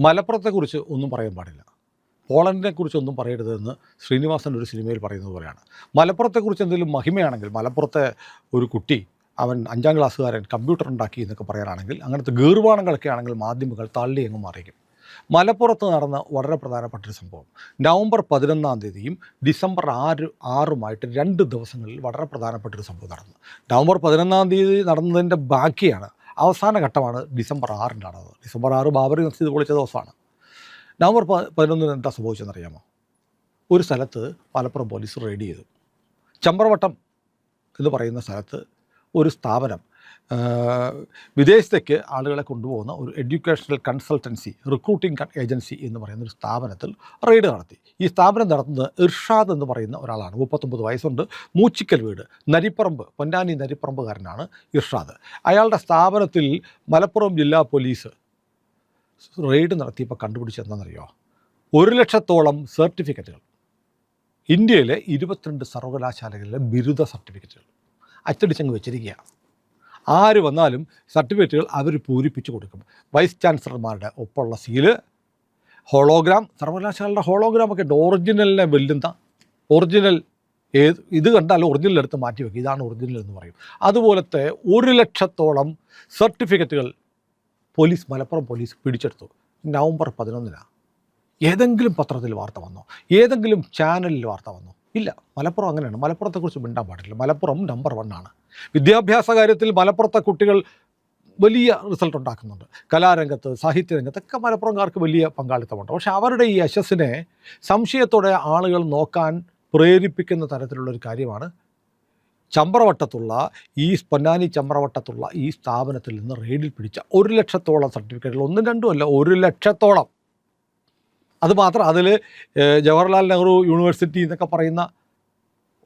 മലപ്പുറത്തെക്കുറിച്ച് ഒന്നും പറയാൻ പാടില്ല. പോളണ്ടിനെ കുറിച്ച് ഒന്നും പറയരുതെന്ന് ശ്രീനിവാസൻ ഒരു സിനിമയിൽ പറയുന്നത് പോലെയാണ്. മലപ്പുറത്തെക്കുറിച്ച് എന്തെങ്കിലും മഹിമയാണെങ്കിൽ മലപ്പുറത്തെ ഒരു കുട്ടി അവൻ അഞ്ചാം ക്ലാസ്സുകാരൻ കമ്പ്യൂട്ടർ ഉണ്ടാക്കി എന്നൊക്കെ പറയാനാണെങ്കിൽ അങ്ങനത്തെ ഗീർവാണങ്ങളൊക്കെ ആണെങ്കിൽ മാധ്യമങ്ങൾ തള്ളി അങ്ങ് മറിയും മലപ്പുറത്ത് നടന്ന വളരെ പ്രധാനപ്പെട്ട ഒരു സംഭവം. നവംബർ പതിനൊന്നാം തീയതിയും ഡിസംബർ ആറ് ആറുമായിട്ട് രണ്ട് ദിവസങ്ങളിൽ വളരെ പ്രധാനപ്പെട്ട ഒരു സംഭവം നടന്നു. നവംബർ പതിനൊന്നാം തീയതി നടന്നതിന്റെ ബാക്കിയാണ് അവസാന ഘട്ടമാണ് ഡിസംബർ നടന്നത് ഡിസംബർ ആറ് ബാബറി മസ്ജിദ് പൊളിച്ച ദിവസമാണ് നവംബർ പതിനൊന്നിന് എന്താ സംഭവിച്ചതെന്നറിയാമോ ഒരു സ്ഥലത്ത് മലപ്പുറം പോലീസ് റെയ്ഡ് ചെയ്തു. ചമ്പ്രവട്ടം എന്ന് പറയുന്ന സ്ഥലത്ത് ഒരു സ്ഥാപനം വിദേശത്തേക്ക് ആളുകളെ കൊണ്ടുപോകുന്ന ഒരു എഡ്യൂക്കേഷണൽ കൺസൾട്ടൻസി റിക്രൂട്ടിംഗ് ഏജൻസി എന്ന് പറയുന്ന ഒരു സ്ഥാപനത്തിൽ റെയ്ഡ് നടത്തി. ഈ സ്ഥാപനം നടത്തുന്നത് ഇർഷാദ് എന്ന് പറയുന്ന ഒരാളാണ്. മുപ്പത്തൊമ്പത് വയസ്സുണ്ട്. മൂച്ചിക്കൽ വീട്. നരിപ്പറമ്പ് പൊന്നാനി നരിപ്പറമ്പുകാരനാണ് ഇർഷാദ്. അയാളുടെ സ്ഥാപനത്തിൽ മലപ്പുറം ജില്ലാ പോലീസ് റെയ്ഡ് നടത്തിയപ്പോൾ കണ്ടുപിടിച്ചെന്താണെന്നറിയോ ഒരു ലക്ഷത്തോളം സർട്ടിഫിക്കറ്റുകൾ. ഇന്ത്യയിലെ ഇരുപത്തിരണ്ട് സർവകലാശാലകളിലെ ബിരുദ സർട്ടിഫിക്കറ്റുകൾ. അച്ചടിച്ചങ്ങ് വെച്ചിരിക്കുക ആര് വന്നാലും സർട്ടിഫിക്കറ്റുകൾ അവർ പൂരിപ്പിച്ച് കൊടുക്കും. വൈസ് ചാൻസലർമാരുടെ ഒപ്പമുള്ള സീൽ ഹോളോഗ്രാം സർവകലാശാലയുടെ ഹോളോഗ്രാം ഒക്കെ ഉണ്ട് ഒറിജിനലിനെ വെല്ലുന്ന ഒറിജിനൽ ഏത് ഇത് കണ്ടാൽ ഒറിജിനൽ എടുത്ത് മാറ്റി വെക്കുക ഇതാണ് ഒറിജിനൽ എന്ന് പറയും. അതുപോലത്തെ ഒരു ലക്ഷത്തോളം സർട്ടിഫിക്കറ്റുകൾ പോലീസ് മലപ്പുറം പോലീസ് പിടിച്ചെടുത്തു. നവംബർ പതിനൊന്നിനാണ് ഏതെങ്കിലും പത്രത്തിൽ വാർത്ത വന്നോ? ഏതെങ്കിലും ചാനലിൽ വാർത്ത വന്നോ? ഇല്ല മലപ്പുറം അങ്ങനെയാണ്. മലപ്പുറത്തെക്കുറിച്ച് മിണ്ടാൻ പാടില്ല. മലപ്പുറം നമ്പർ വൺ ആണ്. വിദ്യാഭ്യാസ കാര്യത്തിൽ മലപ്പുറത്തെ കുട്ടികൾ വലിയ റിസൾട്ട് ഉണ്ടാക്കുന്നുണ്ട്. കലാരംഗത്ത് സാഹിത്യരംഗത്തൊക്കെ മലപ്പുറംകാർക്ക് വലിയ പങ്കാളിത്തമുണ്ട്. പക്ഷേ അവരുടെ ഈ യശസ്സിനെ സംശയത്തോടെ ആളുകൾ നോക്കാൻ പ്രേരിപ്പിക്കുന്ന തരത്തിലുള്ളൊരു കാര്യമാണ് ചമ്പ്രവട്ടത്തുള്ള ഈ പൊന്നാനി ചമ്പ്രവട്ടത്തുള്ള ഈ സ്ഥാപനത്തിൽ നിന്ന് റെയ്ഡിൽ പിടിച്ച ഒരു ലക്ഷത്തോളം സർട്ടിഫിക്കറ്റുകൾ ഒന്നും രണ്ടും അല്ല ഒരു ലക്ഷത്തോളം. അത് മാത്രം അതിൽ ജവഹർലാൽ നെഹ്റു യൂണിവേഴ്സിറ്റി എന്നൊക്കെ പറയുന്ന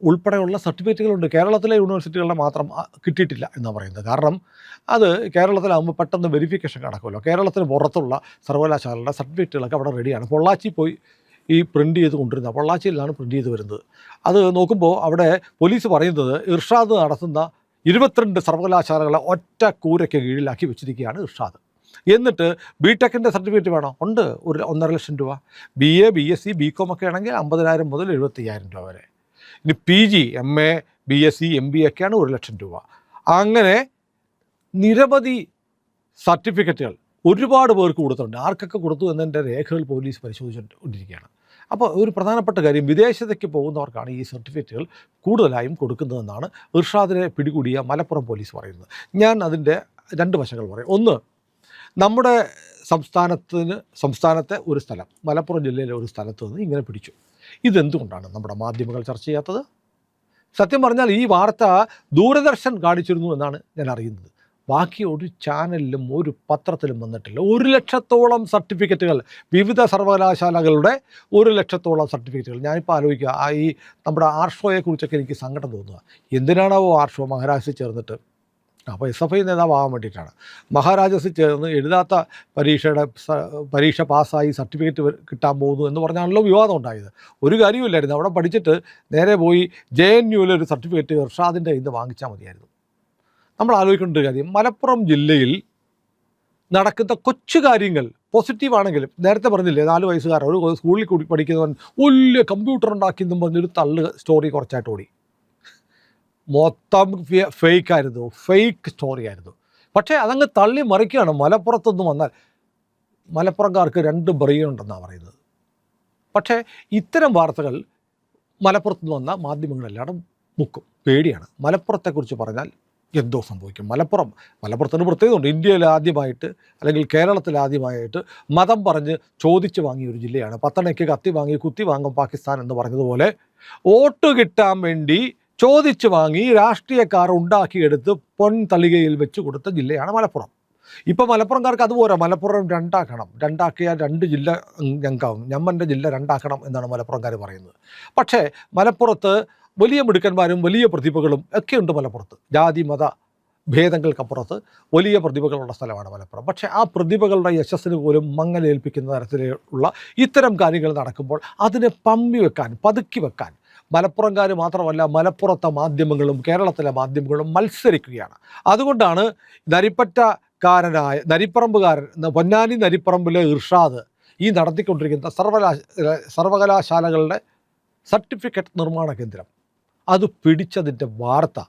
ഉൾപ്പെടെയുള്ള സർട്ടിഫിക്കറ്റുകളുണ്ട്. കേരളത്തിലെ യൂണിവേഴ്സിറ്റികളുടെ മാത്രം കിട്ടിയിട്ടില്ല എന്നാണ് പറയുന്നത്. കാരണം അത് കേരളത്തിലാകുമ്പോൾ പെട്ടെന്ന് വെരിഫിക്കേഷൻ നടക്കുമല്ലോ. കേരളത്തിന് പുറത്തുള്ള സർവകലാശാലയുടെ സർട്ടിഫിക്കറ്റുകളൊക്കെ അവിടെ റെഡിയാണ്. പൊള്ളാച്ചി പോയി ഈ പ്രിന്റ് ചെയ്ത് കൊണ്ടിരുന്നത് പൊള്ളാച്ചിയിലാണ് പ്രിന്റ് ചെയ്ത് വരുന്നത്. അത് നോക്കുമ്പോൾ അവിടെ പോലീസ് പറയുന്നത് ഇർഷാദ് നടത്തുന്ന ഇരുപത്തിരണ്ട് സർവകലാശാലകളെ ഒറ്റ കൂരയ്ക്ക് കീഴിലാക്കി വെച്ചിരിക്കുകയാണ് ഇർഷാദ്. എന്നിട്ട് ബി ടെക്കിന്റെ സർട്ടിഫിക്കറ്റ് വേണോ? ഉണ്ട്. ഒരു ഒന്നര ലക്ഷം രൂപ. B A B S C B com ഒക്കെ ആണെങ്കിൽ അമ്പതിനായിരം മുതൽ എഴുപത്തയ്യായിരം രൂപ വരെ. ഇനി P G M A B S C M B ഒക്കെയാണ് ഒരു ലക്ഷം രൂപ. അങ്ങനെ നിരവധി സർട്ടിഫിക്കറ്റുകൾ ഒരുപാട് പേർക്ക് കൊടുത്തിട്ടുണ്ട്. ആർക്കൊക്കെ കൊടുത്തു എന്നതിന്റെ രേഖകൾ പോലീസ് പരിശോധിച്ചുകൊണ്ടിരിക്കുകയാണ്. അപ്പോൾ ഒരു പ്രധാനപ്പെട്ട കാര്യം വിദേശത്തേക്ക് പോകുന്നവർക്കാണ് ഈ സർട്ടിഫിക്കറ്റുകൾ കൂടുതലായും കൊടുക്കുന്നതെന്നാണ് ഇർഷാദിനെ പിടികൂടിയ മലപ്പുറം പോലീസ് പറയുന്നത്. ഞാൻ അതിന്റെ രണ്ട് വശങ്ങൾ പറയും. ഒന്ന് നമ്മുടെ സംസ്ഥാനത്തിന് സംസ്ഥാനത്തെ ഒരു സ്ഥലം മലപ്പുറം ജില്ലയിലെ ഒരു സ്ഥലത്ത് നിന്ന് ഇങ്ങനെ പിടിച്ചു. ഇതെന്തുകൊണ്ടാണ് നമ്മുടെ മാധ്യമങ്ങൾ ചർച്ച ചെയ്യാത്തത്? സത്യം പറഞ്ഞാൽ ഈ വാർത്ത ദൂരദർശൻ കാണിച്ചിരുന്നു എന്നാണ് ഞാൻ അറിയുന്നത്. ബാക്കി ഒരു ചാനലിലും ഒരു പത്രത്തിലും വന്നിട്ടില്ല. ഒരു ലക്ഷത്തോളം സർട്ടിഫിക്കറ്റുകൾ വിവിധ സർവകലാശാലകളുടെ ഒരു ലക്ഷത്തോളം സർട്ടിഫിക്കറ്റുകൾ. ഞാനിപ്പോൾ ആലോചിക്കുക ആ ഈ നമ്മുടെ ആർഷോയെക്കുറിച്ചൊക്കെ എനിക്ക് സങ്കടം തോന്നുക. എന്തിനാണാവോ ആർഷോ മഹാരാഷ്ട്രയിൽ ചേർന്നിട്ട്? അപ്പോൾ എസ് എഫ് ഐ നേതാവാകാൻ വേണ്ടിയിട്ടാണ്. മഹാരാജസ് ചേർന്ന് എഴുതാത്ത പരീക്ഷയുടെ പരീക്ഷ പാസ്സായി സർട്ടിഫിക്കറ്റ് കിട്ടാൻ പോകുന്നു എന്ന് പറഞ്ഞാണല്ലോ വിവാദം ഉണ്ടായത്. ഒരു കാര്യമില്ലായിരുന്നു അവിടെ പഠിച്ചിട്ട് നേരെ പോയി ജെ എൻ യുവിലെ ഒരു സർട്ടിഫിക്കറ്റ് ഇർഷാദിന്റെ നിന്ന് വാങ്ങിച്ചാൽ മതിയായിരുന്നു. നമ്മൾ ആലോചിക്കേണ്ട കാര്യം. മലപ്പുറം ജില്ലയിൽ നടക്കുന്ന കൊച്ചു കാര്യങ്ങൾ പോസിറ്റീവ് ആണെങ്കിലും നേരത്തെ പറഞ്ഞില്ലേ നാല് വയസ്സുകാരൻ ഒരു സ്കൂളിൽ കൂടി പഠിക്കുന്നവൻ വലിയ കമ്പ്യൂട്ടർ ഉണ്ടാക്കിയെന്നും പറഞ്ഞൊരു തള്ളു സ്റ്റോറി കുറച്ചായിട്ട് ഓടി. മൊത്തം ഫേക്ക് ആയിരുന്നു ഫേക്ക് സ്റ്റോറി ആയിരുന്നു പക്ഷേ അതങ്ങ് തള്ളി മറിക്കുകയാണ്. മലപ്പുറത്തുനിന്ന് വന്നാൽ മലപ്പുറംകാർക്ക് രണ്ട് ബ്രെയിൻ ഉണ്ടെന്നാണ് പറയുന്നത്. പക്ഷേ ഇത്തരം വാർത്തകൾ മലപ്പുറത്ത് നിന്ന് വന്ന മാധ്യമങ്ങളെല്ലാവരും മുക്കും. പേടിയാണ്. മലപ്പുറത്തെക്കുറിച്ച് പറഞ്ഞാൽ എന്തോ സംഭവിക്കും. മലപ്പുറം മലപ്പുറത്തിന് പ്രത്യേകതയുണ്ട്. ഇന്ത്യയിൽ ആദ്യമായിട്ട് അല്ലെങ്കിൽ കേരളത്തിൽ ആദ്യമായിട്ട് മതം പറഞ്ഞ് ചോദിച്ചു വാങ്ങിയ ഒരു ജില്ലയാണ്. പത്തണയ്ക്ക് കത്തി വാങ്ങി കുത്തി വാങ്ങും പാകിസ്ഥാൻ എന്ന് പറഞ്ഞതുപോലെ വോട്ട് കിട്ടാൻ വേണ്ടി ചോദിച്ചു വാങ്ങി രാഷ്ട്രീയക്കാർ ഉണ്ടാക്കിയെടുത്ത് പൊൻ തളികയിൽ വെച്ച് കൊടുത്ത ജില്ലയാണ് മലപ്പുറം. ഇപ്പം മലപ്പുറംകാർക്ക് അതുപോലെ മലപ്പുറം രണ്ടാക്കണം. രണ്ടാക്കിയാൽ രണ്ട് ജില്ല ഞങ്ങൾക്കാവും. ഞമ്മന്റെ ജില്ല രണ്ടാക്കണം എന്നാണ് മലപ്പുറംകാർ പറയുന്നത്. പക്ഷേ മലപ്പുറത്ത് വലിയ മിടുക്കന്മാരും വലിയ പ്രതിഭകളും ഒക്കെയുണ്ട് മലപ്പുറത്ത്. ജാതി മത ഭേദങ്ങൾക്കപ്പുറത്ത് വലിയ പ്രതിഭകളുള്ള സ്ഥലമാണ് മലപ്പുറം. പക്ഷേ ആ പ്രതിഭകളുടെ യശസ്സിന് പോലും മങ്ങലേൽപ്പിക്കുന്ന തരത്തിലുള്ള ഇത്തരം കാര്യങ്ങൾ നടക്കുമ്പോൾ അതിനെ പമ്പി വെക്കാൻ പതുക്കി വെക്കാൻ മലപ്പുറംകാർ മാത്രമല്ല മലപ്പുറത്തെ മാധ്യമങ്ങളും കേരളത്തിലെ മാധ്യമങ്ങളും മത്സരിക്കുകയാണ്. അതുകൊണ്ടാണ് നരിപ്പറ്റക്കാരനായ നരിപ്പറമ്പുകാരൻ പൊന്നാനി നരിപ്പറമ്പിലെ ഇർഷാദ് ഈ നടത്തിക്കൊണ്ടിരിക്കുന്ന സർവകലാ സർവകലാശാലകളുടെ സർട്ടിഫിക്കറ്റ് നിർമ്മാണ കേന്ദ്രം. അത് പിടിച്ചതിന്റെ വാർത്ത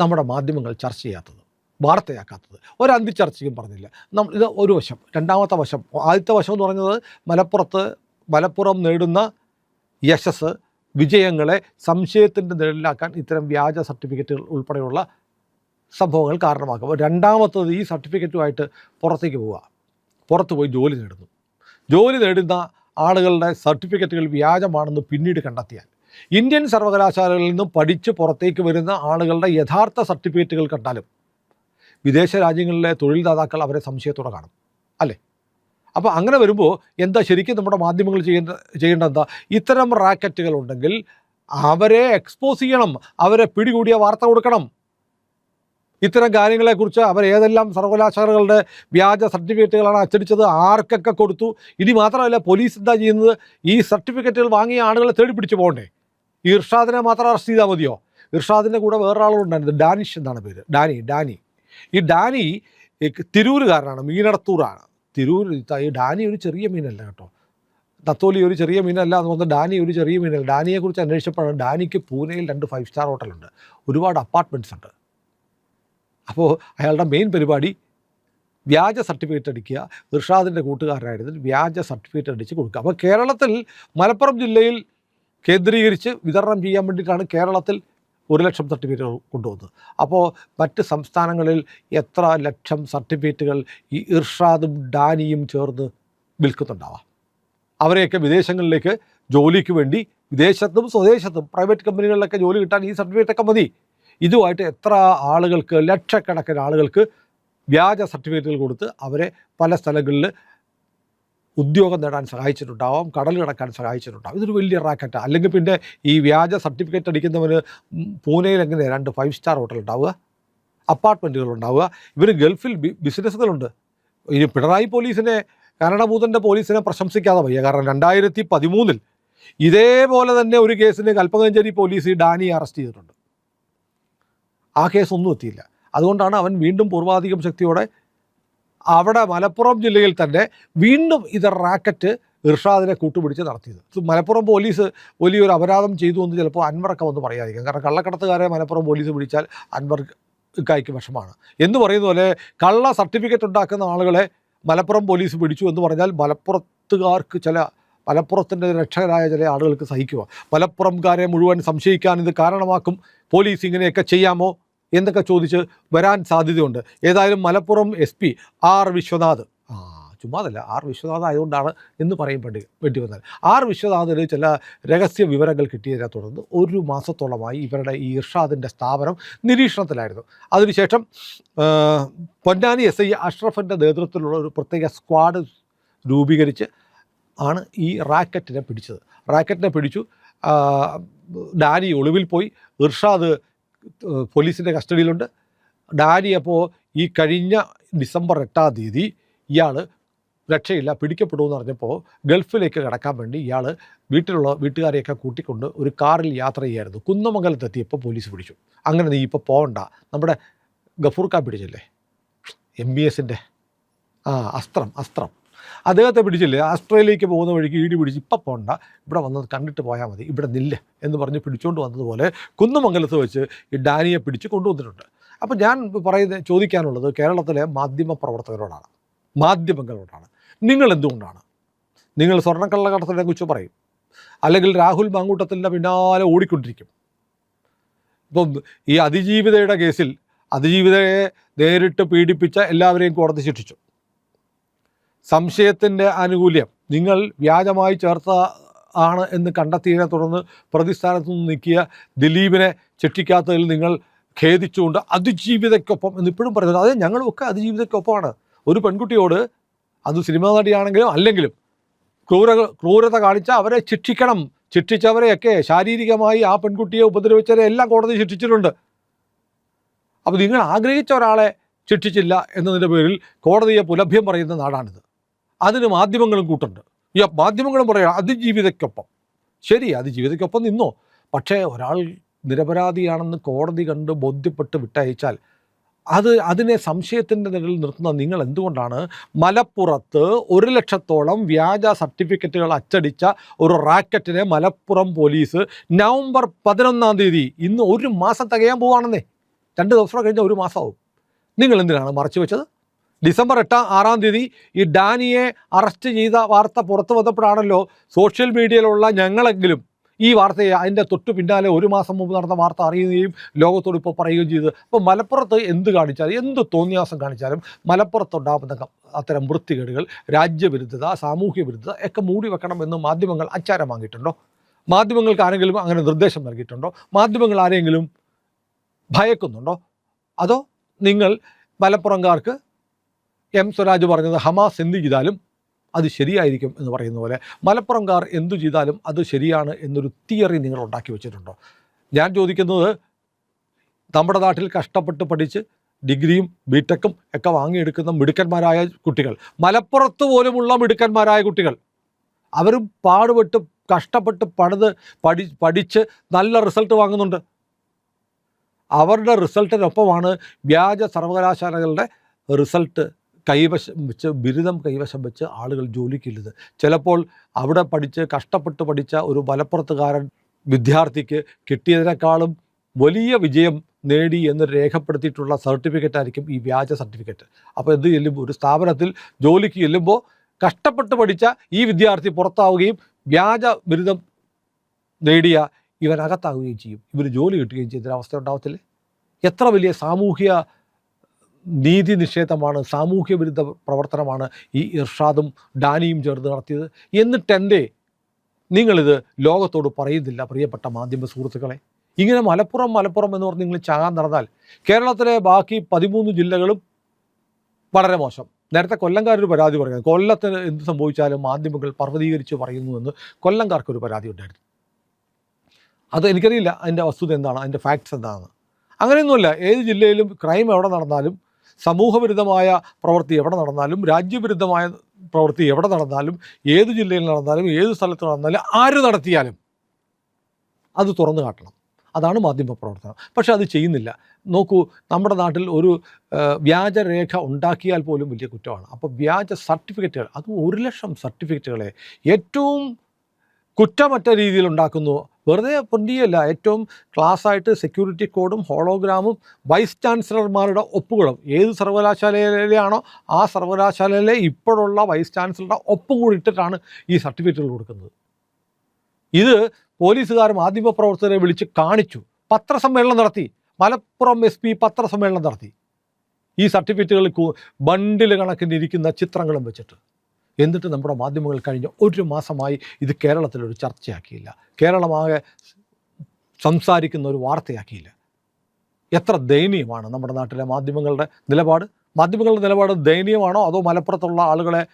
നമ്മുടെ മാധ്യമങ്ങൾ ചർച്ച ചെയ്യാത്തത് വാർത്തയാക്കാത്തത്. ഒരു ചർച്ചയും പറഞ്ഞില്ല. നമ്മൾ ഇത് ഒരു വശം. രണ്ടാമത്തെ വശം ആദ്യത്തെ വശം എന്ന് പറയുന്നത് മലപ്പുറത്ത് മലപ്പുറം നേടുന്ന യശസ് വിജയങ്ങളെ സംശയത്തിന്റെ നിഴലിലാക്കാൻ ഇത്തരം വ്യാജ സർട്ടിഫിക്കറ്റുകൾ ഉൾപ്പെടെയുള്ള സംഭവങ്ങൾ കാരണമാക്കും രണ്ടാമത്തത് ഈ സർട്ടിഫിക്കറ്റുമായിട്ട് പുറത്തേക്ക് പോവുക. പുറത്ത് പോയി ജോലി നേടുന്നു. ജോലി നേടുന്ന ആളുകളുടെ സർട്ടിഫിക്കറ്റുകൾ വ്യാജമാണെന്ന് പിന്നീട് കണ്ടെത്തിയാൽ. ഇന്ത്യൻ സർവകലാശാലകളിൽ നിന്നും പഠിച്ച് പുറത്തേക്ക് വരുന്ന ആളുകളുടെ യഥാർത്ഥ സർട്ടിഫിക്കറ്റുകൾ കണ്ടാലും വിദേശ രാജ്യങ്ങളിലെ തൊഴിൽദാതാക്കൾ അവരെ സംശയത്തോടെ കാണും. അല്ലേ? അപ്പോൾ അങ്ങനെ വരുമ്പോൾ എന്താ ശരിക്കും നമ്മുടെ മാധ്യമങ്ങൾ ചെയ്യേണ്ട ചെയ്യേണ്ട എന്താ ഇത്തരം റാക്കറ്റുകൾ ഉണ്ടെങ്കിൽ അവരെ എക്സ്പോസ് ചെയ്യണം അവരെ പിടികൂടിയ വാർത്ത കൊടുക്കണം. ഇത്തരം കാര്യങ്ങളെക്കുറിച്ച് അവർ ഏതെല്ലാം സർവകലാശാലകളുടെ വ്യാജ സർട്ടിഫിക്കറ്റുകളാണ് അച്ചടിച്ചത് ആർക്കൊക്കെ കൊടുത്തു? ഇനി മാത്രമല്ല പോലീസ് എന്താ ചെയ്യുന്നത്? ഈ സർട്ടിഫിക്കറ്റുകൾ വാങ്ങിയ ആളുകളെ തേടി പിടിച്ചു പോകണ്ടേ? ഇർഷാദിനെ മാത്രം അറസ്റ്റ് ചെയ്താൽ മതിയോ? ഇർഷാദിന്റെ കൂടെ വേറൊരാളുണ്ടായിരുന്നു ഡാനിഷ് എന്നാണ് പേര്. ഡാനി ഡാനി. ഈ ഡാനി തിരൂരുകാരനാണ് മീനടത്തൂറാണ് തിരൂർ ഡാനി ഒരു ചെറിയ മീനല്ല കേട്ടോ. തത്തോലി ഒരു ചെറിയ മീനല്ല എന്ന് പറഞ്ഞാൽ ഡാനി ഒരു ചെറിയ മീനല്ല. ഡാനിയെക്കുറിച്ച് അന്വേഷിച്ചപ്പോഴാണ് ഡാനിക്ക് പൂനെയിൽ രണ്ട് ഫൈവ് സ്റ്റാർ ഹോട്ടലുണ്ട് ഒരുപാട് അപ്പാർട്ട്മെന്റ്സ് ഉണ്ട്. അപ്പോൾ അയാളുടെ മെയിൻ പരിപാടി വ്യാജ സർട്ടിഫിക്കറ്റ് അടിക്കുക ഇർഷാദിന്റെ കൂട്ടുകാരനായിരുന്നു വ്യാജ സർട്ടിഫിക്കറ്റ് അടിച്ച് കൊടുക്കുക. അപ്പോൾ കേരളത്തിൽ മലപ്പുറം ജില്ലയിൽ കേന്ദ്രീകരിച്ച് വിതരണം ചെയ്യാൻ വേണ്ടിയിട്ടാണ് കേരളത്തിൽ ഒരു ലക്ഷം സർട്ടിഫിക്കറ്റുകൾ കൊണ്ടുവന്നത്. അപ്പോൾ മറ്റ് സംസ്ഥാനങ്ങളിൽ എത്ര ലക്ഷം സർട്ടിഫിക്കറ്റുകൾ ഈ ഇർഷാദും ഡാനിയും ചേർന്ന് വിൽക്കുന്നുണ്ടാവാം. അവരെയൊക്കെ വിദേശങ്ങളിലേക്ക് ജോലിക്ക് വേണ്ടി വിദേശത്തും സ്വദേശത്തും പ്രൈവറ്റ് കമ്പനികളിലൊക്കെ ജോലി കിട്ടാൻ ഈ സർട്ടിഫിക്കറ്റൊക്കെ മതി. ഇതുമായിട്ട് എത്ര ആളുകൾക്ക് ലക്ഷക്കണക്കിന് ആളുകൾക്ക് വ്യാജ സർട്ടിഫിക്കറ്റുകൾ കൊടുത്ത് അവരെ പല സ്ഥലങ്ങളിൽ ഉദ്യോഗം നേടാൻ സഹായിച്ചിട്ടുണ്ടാവാം കടൽ കിടക്കാൻ സഹായിച്ചിട്ടുണ്ടാവും. ഇതൊരു വലിയ റാക്കറ്റാണ് അല്ലെങ്കിൽ പിന്നെ ഈ വ്യാജ സർട്ടിഫിക്കറ്റ് അടിക്കുന്നവന് പൂനെയിൽ എങ്ങനെ രണ്ട് ഫൈവ് സ്റ്റാർ ഹോട്ടൽ ഉണ്ടാവുക? അപ്പാർട്ട്മെന്റുകൾ ഉണ്ടാവുക. ഇവർ ഗൾഫിൽ ബിസിനസ്സുകളുണ്ട് ഇനി പിണറായി പോലീസിനെ കന്നഡഭൂതന്റെ പോലീസിനെ പ്രശംസിക്കാതെ വയ്യ. കാരണം രണ്ടായിരത്തി പതിമൂന്നിൽ ഇതേപോലെ തന്നെ ഒരു കേസിന് കൽപ്പകഞ്ചേരി പോലീസ് ഡാനി അറസ്റ്റ് ചെയ്തിട്ടുണ്ട്. ആ കേസൊന്നും എത്തിയില്ല. അതുകൊണ്ടാണ് അവൻ വീണ്ടും പൂർവാധികം ശക്തിയോടെ അവിടെ മലപ്പുറം ജില്ലയിൽ തന്നെ വീണ്ടും ഇത് റാക്കറ്റ് ഇർഷാദിനെ കൂട്ടുപിടിച്ച് നടത്തിയത്. മലപ്പുറം പോലീസ് വലിയൊരു അപരാധം ചെയ്തു എന്ന് ചിലപ്പോൾ അൻവറൊക്കെ വന്ന് പറയാതിരിക്കും. കാരണം കള്ളക്കടത്തുകാരെ മലപ്പുറം പോലീസ് പിടിച്ചാൽ അൻവർ കായ്ക്ക് വിഷമാണ്. എന്ന് പറയുന്ന പോലെ കള്ള സർട്ടിഫിക്കറ്റ് ഉണ്ടാക്കുന്ന ആളുകളെ മലപ്പുറം പോലീസ് പിടിച്ചു എന്ന് പറഞ്ഞാൽ മലപ്പുറത്തുകാർക്ക് ചില മലപ്പുറത്തിന്റെ രക്ഷകരായ ചില ആളുകൾക്ക് സഹിക്കുക. മലപ്പുറംകാരെ മുഴുവൻ സംശയിക്കാൻ ഇത് കാരണമാക്കും. പോലീസ് ഇങ്ങനെയൊക്കെ ചെയ്യാമോ? എന്നൊക്കെ ചോദിച്ച് വരാൻ സാധ്യതയുണ്ട്? ഏതായാലും Malappuram S P R Viswanath. ആ ചുമ്മാതല്ല. ആർ വിശ്വനാഥ് ആയതുകൊണ്ടാണ് എന്ന് പറയും പണ്ടി വേണ്ടി വന്നാൽ. ആർ വിശ്വനാഥിന് ചില രഹസ്യ വിവരങ്ങൾ കിട്ടിയതിനെ തുടർന്ന് ഒരു മാസത്തോളമായി ഇവരുടെ ഈ ഇർഷാദിന്റെ സ്ഥാപനം നിരീക്ഷണത്തിലായിരുന്നു. അതിനുശേഷം പൊന്നാനി എസ് ഐ അഷ്റഫിന്റെ നേതൃത്വത്തിലുള്ള ഒരു പ്രത്യേക സ്ക്വാഡ് രൂപീകരിച്ച് ആണ് ഈ റാക്കറ്റിനെ പിടിച്ചത്. റാക്കറ്റിനെ പിടിച്ചു. ഡാനി ഒളിവിൽ പോയി. ഇർഷാദ് പോലീസിന്റെ കസ്റ്റഡിയിലുണ്ട്. ഡാനി അപ്പോൾ ഈ കഴിഞ്ഞ ഡിസംബർ എട്ടാം തീയതി ഇയാൾ രക്ഷയില്ല പിടിക്കപ്പെടുമെന്ന് പറഞ്ഞപ്പോൾ ഗൾഫിലേക്ക് കടക്കാൻ വേണ്ടി ഇയാൾ വീട്ടിലുള്ള വീട്ടുകാരെയൊക്കെ കൂട്ടിക്കൊണ്ട് ഒരു കാറിൽ യാത്ര ചെയ്യായിരുന്നു. കുന്നമംഗലത്തെത്തിയപ്പോൾ പോലീസ് പിടിച്ചു. അങ്ങനെ നീ ഇപ്പോൾ പോകണ്ട നമ്മുടെ ഗഫൂർക്കാ പിടിച്ചില്ലേ? എം ബി എസിന്റെ ആ അസ്ത്രം അസ്ത്രം. അദ്ദേഹത്തെ പിടിച്ചില്ലേ? ആസ്ട്രേലിയക്ക് പോകുന്ന വഴിക്ക് ഈടി പിടിച്ച് ഇപ്പം പോണ്ട. ഇവിടെ വന്നത് കണ്ടിട്ട് പോയാൽ മതി. ഇവിടെ നില്ല എന്ന് പറഞ്ഞ് പിടിച്ചുകൊണ്ട് വന്നതുപോലെ കുന്നുമംഗലത്ത് വെച്ച് ഈ ഡാനിയെ പിടിച്ച് കൊണ്ടുവന്നിട്ടുണ്ട്. അപ്പോൾ ഞാൻ പറയുന്ന ചോദിക്കാനുള്ളത് കേരളത്തിലെ മാധ്യമ പ്രവർത്തകരോടാണ്. മാധ്യമങ്ങളോടാണ്. നിങ്ങൾ എന്തുകൊണ്ടാണ്? നിങ്ങൾ സ്വർണക്കള്ളക്കടത്തിനെ കുറിച്ച് പറയും. അല്ലെങ്കിൽ രാഹുൽ മാങ്കൂട്ടത്തിന്റെ പിന്നാലെ ഓടിക്കൊണ്ടിരിക്കും. ഇപ്പം ഈ അതിജീവിതയുടെ കേസിൽ അതിജീവിതയെ നേരിട്ട് പീഡിപ്പിച്ച എല്ലാവരെയും കോടതി ശിക്ഷിച്ചു. സംശയത്തിന്റെ ആനുകൂല്യം. നിങ്ങൾ വ്യാജമായി ചേർത്ത ആണ് എന്ന് കണ്ടെത്തിയതിനെ തുടർന്ന് പ്രതിസ്ഥാനത്ത് നിന്ന് നിൽക്കിയ ദിലീപിനെ ചെട്ടിക്കാത്തതിൽ നിങ്ങൾ ഖേദിച്ചുകൊണ്ട് അതിജീവിതയ്ക്കൊപ്പം എന്ന് ഇപ്പോഴും പറയുന്നത് അതെ ഞങ്ങളുമൊക്കെ അതിജീവിതയ്ക്കൊപ്പമാണ്. ഒരു പെൺകുട്ടിയോട് അത് സിനിമാ നടിയാണെങ്കിലും അല്ലെങ്കിലും ക്രൂര ക്രൂരത കാണിച്ച അവരെ ശിക്ഷിക്കണം. ശിക്ഷിച്ചവരെയൊക്കെ ശാരീരികമായി ആ പെൺകുട്ടിയെ ഉപദ്രവിച്ചവരെ എല്ലാം കോടതി ശിക്ഷിച്ചിട്ടുണ്ട്. അപ്പോൾ നിങ്ങൾ ആഗ്രഹിച്ച ഒരാളെ ശിക്ഷിച്ചില്ല എന്നതിന്റെ പേരിൽ കോടതിയെ പുലഭ്യം പറയുന്ന നാടാണിത്. അതിന് മാധ്യമങ്ങളും കൂട്ടുണ്ട്. ഈ മാധ്യമങ്ങളും പറയാം അതിജീവിതയ്ക്കൊപ്പം. ശരി അതിജീവിതയ്ക്കൊപ്പം നിന്നോ. പക്ഷേ ഒരാൾ നിരപരാധിയാണെന്ന് കോടതി കണ്ട് ബോധ്യപ്പെട്ട് വിട്ടയച്ചാൽ അത് അതിനെ സംശയത്തിന്റെ നിഴലിൽ നിർത്തുന്ന നിങ്ങൾ എന്തുകൊണ്ടാണ് മലപ്പുറത്ത് ഒരു ലക്ഷത്തോളം വ്യാജ സർട്ടിഫിക്കറ്റുകൾ അച്ചടിച്ച ഒരു റാക്കറ്റിനെ മലപ്പുറം പോലീസ് നവംബർ പതിനൊന്നാം തീയതി ഇന്ന് ഒരു മാസം തികയാൻ പോവുകയാണെന്നേ രണ്ട് ദിവസം കഴിഞ്ഞാൽ ഒരു മാസമാവും. നിങ്ങൾ എന്തിനാണ് മറച്ചു വെച്ചത്? ഡിസംബർ എട്ടാം ആറാം തീയതി ഈ ഡാനിയെ അറസ്റ്റ് ചെയ്ത വാർത്ത പുറത്തു വന്നപ്പോഴാണല്ലോ സോഷ്യൽ മീഡിയയിലുള്ള ഞങ്ങളെങ്കിലും ഈ വാർത്തയെ അതിന്റെ തൊട്ട് പിന്നാലെ ഒരു മാസം മുമ്പ് നടന്ന വാർത്ത അറിയുകയും ലോകത്തോട് ഇപ്പോൾ പറയുകയും ചെയ്ത് അപ്പോൾ മലപ്പുറത്ത് എന്ത് കാണിച്ചാലും എന്ത് തോന്നിയാസം കാണിച്ചാലും മലപ്പുറത്തുണ്ടാകുന്ന അത്തരം വൃത്തികേടുകൾ രാജ്യവിരുദ്ധത സാമൂഹ്യ വിരുദ്ധത ഒക്കെ മൂടി വെക്കണം എന്ന് മാധ്യമങ്ങൾ അച്ചാരം വാങ്ങിയിട്ടുണ്ടോ? മാധ്യമങ്ങൾക്ക് ആരെങ്കിലും അങ്ങനെ നിർദ്ദേശം നൽകിയിട്ടുണ്ടോ? മാധ്യമങ്ങൾ ആരെങ്കിലും ഭയക്കുന്നുണ്ടോ? അതോ നിങ്ങൾ മലപ്പുറംകാർക്ക് എം സ്വരാജ് പറഞ്ഞത് ഹമാസ് എന്ത് ചെയ്താലും അത് ശരിയായിരിക്കും എന്ന് പറയുന്ന പോലെ. മലപ്പുറംകാർ എന്തു ചെയ്താലും അത് ശരിയാണ് എന്നൊരു തിയറി നിങ്ങൾ ഉണ്ടാക്കി വെച്ചിട്ടുണ്ടോ? ഞാൻ ചോദിക്കുന്നത് നമ്മുടെ നാട്ടിൽ കഷ്ടപ്പെട്ട് പഠിച്ച് ഡിഗ്രിയും ബിടെക്കും ഒക്കെ വാങ്ങിയെടുക്കുന്ന മിടുക്കന്മാരായ കുട്ടികൾ മലപ്പുറത്ത് പോലുമുള്ള മിടുക്കന്മാരായ കുട്ടികൾ അവരും പാടുപെട്ട് കഷ്ടപ്പെട്ട് പണിത് പഠി പഠിച്ച് നല്ല റിസൾട്ട് വാങ്ങുന്നുണ്ട്. അവരുടെ റിസൾട്ടിനൊപ്പമാണ് വ്യാജ സർവകലാശാലകളുടെ റിസൾട്ട് കൈവശം വെച്ച് ബിരുദം കൈവശം വെച്ച് ആളുകൾ ജോലിക്കില്ലത് ചിലപ്പോൾ അവിടെ പഠിച്ച് കഷ്ടപ്പെട്ട് പഠിച്ച ഒരു മലപ്പുറത്തുകാരൻ വിദ്യാർത്ഥിക്ക് കിട്ടിയതിനേക്കാളും വലിയ വിജയം നേടി എന്ന് രേഖപ്പെടുത്തിയിട്ടുള്ള സർട്ടിഫിക്കറ്റ് ആയിരിക്കും ഈ വ്യാജ സർട്ടിഫിക്കറ്റ്. അപ്പോൾ എന്ത് ചെല്ലുമ്പോൾ ഒരു സ്ഥാപനത്തിൽ ജോലിക്ക് ചെല്ലുമ്പോൾ കഷ്ടപ്പെട്ട് പഠിച്ച ഈ വിദ്യാർത്ഥി പുറത്താവുകയും വ്യാജ ബിരുദം നേടിയ ഇവനകത്താവുകയും ചെയ്യും. ഇവന് ജോലി കിട്ടുകയും ചെയ്യുന്ന അവസ്ഥ ഉണ്ടാവത്തില്ലേ? എത്ര വലിയ സാമൂഹ്യ നീതി നിഷേധമാണ് സാമൂഹ്യ വിരുദ്ധ പ്രവർത്തനമാണ് ഈ ഇർഷാദും ഡാനിയും ചേർന്ന് നടത്തിയത്. എന്നിട്ടെന്തേ നിങ്ങളിത് ലോകത്തോട് പറയുന്നില്ല പ്രിയപ്പെട്ട മാധ്യമ സുഹൃത്തുക്കളെ? ഇങ്ങനെ മലപ്പുറം മലപ്പുറം എന്ന് പറഞ്ഞ് നിങ്ങൾ ചാകാൻ നടന്നാൽ കേരളത്തിലെ ബാക്കി പതിമൂന്ന് ജില്ലകളും വളരെ മോശം. നേരത്തെ കൊല്ലംകാരൊരു പരാതി പറയുന്നത് കൊല്ലത്തിന് എന്ത് സംഭവിച്ചാലും മാധ്യമങ്ങൾ പർവതീകരിച്ച് പറയുന്നു എന്ന് കൊല്ലംകാർക്കൊരു പരാതി ഉണ്ടായിരുന്നു. അത് എനിക്കറിയില്ല അതിന്റെ വസ്തുത എന്താണ് അതിന്റെ ഫാക്ട്സ് എന്താണെന്ന് അങ്ങനെയൊന്നുമില്ല ഏത് ജില്ലയിലും ക്രൈം എവിടെ നടന്നാലും സമൂഹവിരുദ്ധമായ പ്രവൃത്തി എവിടെ നടന്നാലും രാജ്യവിരുദ്ധമായ പ്രവൃത്തി എവിടെ നടന്നാലും ഏത് ജില്ലയിൽ നടന്നാലും ഏത് സ്ഥലത്ത് നടന്നാലും ആര് നടത്തിയാലും അത് തുറന്നു കാട്ടണം. അതാണ് മാധ്യമ പ്രവർത്തനം. പക്ഷേ അത് ചെയ്യുന്നില്ല. നോക്കൂ നമ്മുടെ നാട്ടിൽ ഒരു വ്യാജരേഖ ഉണ്ടാക്കിയാൽ പോലും വലിയ കുറ്റമാണ്. അപ്പോൾ വ്യാജ സർട്ടിഫിക്കറ്റുകൾ അത് ഒരു ലക്ഷം സർട്ടിഫിക്കറ്റുകളെ ഏറ്റവും കുറ്റമറ്റ രീതിയിൽ ഉണ്ടാക്കുന്നു വെറുതെ പൊന്തിയല്ല ഏറ്റവും ക്ലാസ് ആയിട്ട് സെക്യൂരിറ്റി കോഡും ഹോളോഗ്രാമും വൈസ് ചാൻസലർമാരുടെ ഒപ്പുകളും. ഏത് സർവകലാശാലയിലാണോ ആ സർവകലാശാലയിലെ ഇപ്പോഴുള്ള വൈസ് ചാൻസലറുടെ ഒപ്പ് കൂടി ഇട്ടിട്ടാണ് ഈ സർട്ടിഫിക്കറ്റുകൾ കൊടുക്കുന്നത്. ഇത് പോലീസുകാർ മാധ്യമപ്രവർത്തകരെ വിളിച്ച് കാണിച്ചു. പത്രസമ്മേളനം നടത്തി. മലപ്പുറം എസ് പി പത്രസമ്മേളനം നടത്തി. ഈ സർട്ടിഫിക്കറ്റുകൾ ബണ്ടിൽ കണക്കിന് ഇരിക്കുന്ന ചിത്രങ്ങളും വെച്ചിട്ട്. എന്നിട്ട് നമ്മുടെ മാധ്യമങ്ങൾ കഴിഞ്ഞ ഒരു മാസമായി ഇത് കേരളത്തിലൊരു ചർച്ചയാക്കിയില്ല. കേരളമാകെ സംസാരിക്കുന്ന ഒരു വാർത്തയാക്കിയില്ല. എത്ര ദയനീയമാണ് നമ്മുടെ നാട്ടിലെ മാധ്യമങ്ങളുടെ നിലപാട്? മാധ്യമങ്ങളുടെ നിലപാട് ദയനീയമാണോ? അതോ മലപ്പുറത്തുള്ള ആളുകളെ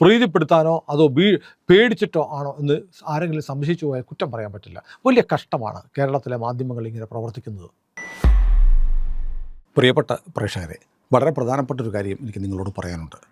പ്രീതിപ്പെടുത്താനോ? അതോ ബീ പേടിച്ചിട്ടോ ആണോ എന്ന് ആരെങ്കിലും സംശയിച്ചു പോയാൽ കുറ്റം പറയാൻ പറ്റില്ല. വലിയ കഷ്ടമാണ് കേരളത്തിലെ മാധ്യമങ്ങൾ ഇങ്ങനെ പ്രവർത്തിക്കുന്നത്. പ്രിയപ്പെട്ട പ്രേക്ഷകരെ വളരെ പ്രധാനപ്പെട്ട ഒരു കാര്യം എനിക്ക് നിങ്ങളോട് പറയാനുണ്ട്.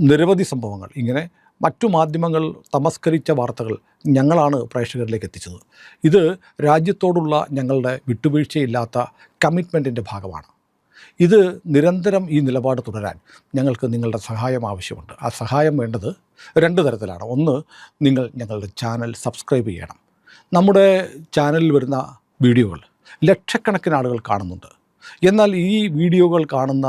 നിരവധി സംഭവങ്ങൾ. ഇങ്ങനെ മറ്റു മാധ്യമങ്ങൾ തമസ്കരിച്ച വാർത്തകൾ ഞങ്ങളാണ് പ്രേക്ഷകരിലേക്ക് എത്തിച്ചത്. ഇത് രാജ്യത്തോടുള്ള ഞങ്ങളുടെ വിട്ടുവീഴ്ചയില്ലാത്ത കമ്മിറ്റ്മെന്റിന്റെ ഭാഗമാണ്. ഇത് നിരന്തരം ഈ നിലപാട് തുടരാൻ ഞങ്ങൾക്ക് നിങ്ങളുടെ സഹായം ആവശ്യമുണ്ട്. ആ സഹായം വേണ്ടത് രണ്ട് തരത്തിലാണ്. ഒന്ന് നിങ്ങൾ ഞങ്ങളുടെ ചാനൽ സബ്സ്ക്രൈബ് ചെയ്യണം. നമ്മുടെ ചാനലിൽ വരുന്ന വീഡിയോകൾ ലക്ഷക്കണക്കിന് ആളുകൾ കാണുന്നുണ്ട്. എന്നാൽ ഈ വീഡിയോകൾ കാണുന്ന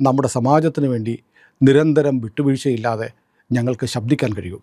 നമ്മുടെ സമാജത്തിന് വേണ്ടി നിരന്തരം വിട്ടുവീഴ്ചയില്ലാതെ ഞങ്ങൾക്ക് ശബ്ദിക്കാൻ കഴിയൂ.